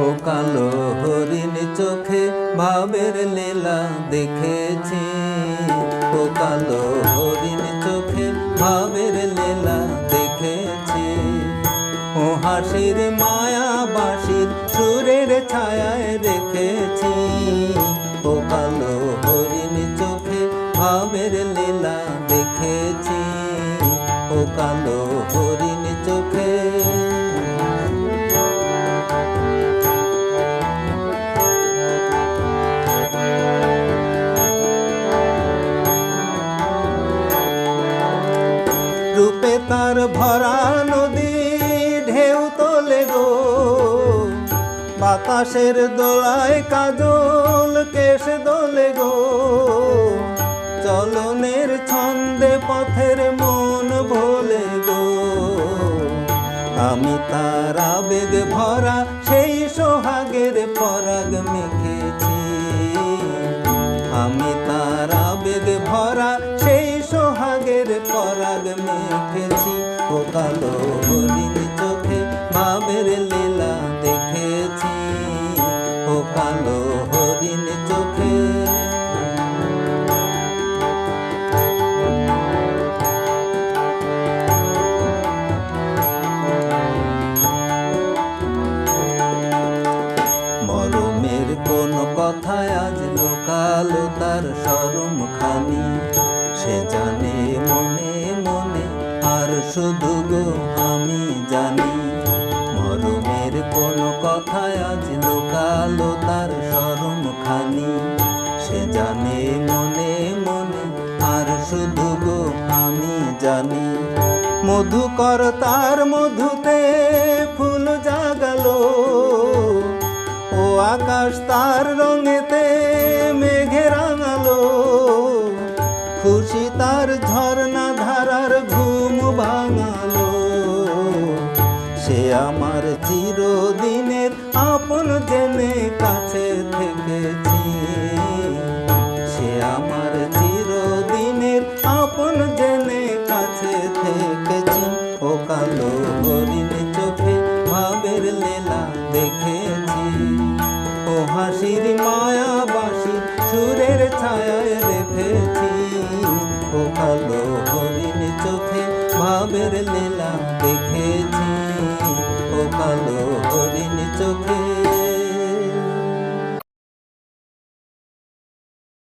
ও কালো হরিণ চোখে ভাবের লীলা দেখেছি। ও কালো হরিণ চোখে ভাবের লীলা দেখেছি। ও হাসির মায়া বাসির সুরের ছায়ায় দেখেছি ও কালো হরিণ চোখে ভাবের লীলা দেখেছি। ও কালো হরিণ রূপে তার ভরা নদী, ঢেউ তোলে গো। বাতাসের দোলায় কাজল কেশ দোলে গো। চলনের ছন্দে পথের মন ভোলে গো। আমি তার আবেগ ভরা, সেই সোহাগের পরাগ মেখেছি। পরাগ মেখেছি ও কালো হরিণ চোখে ভাবের লীলা দেখেছি। ও কালো হরিণ চোখে মরমের কোন কথায় আজ লোকালো তার সরম খানি সে জানে শুধু গো, আমি জানি মরমের কোন কথায় আজ লোকালো তার সরম খানি সে জানে মনে মনে, আর শুধু গো, আমি জানি মধুকর তার মধুতে ফুল জাগালো। ও আকাশ তার রঙেতে তার ঝর্ণা ধারার ঘুম ভাঙালো। সে আমার চিরদিনের আপন জেনে কাছে থেকেছি। সে আমার চিরদিনের আপন জেনে কাছে থেকেছি। ও কালো হরিণ চোখে ভাবের লীলা দেখেছি। ও হাসির মায়া বাসি সুরের ছায়ায় ও কালো হরিণ চোখে ভাবের লীলা দেখেছি। ও কালো হরিণ চোখে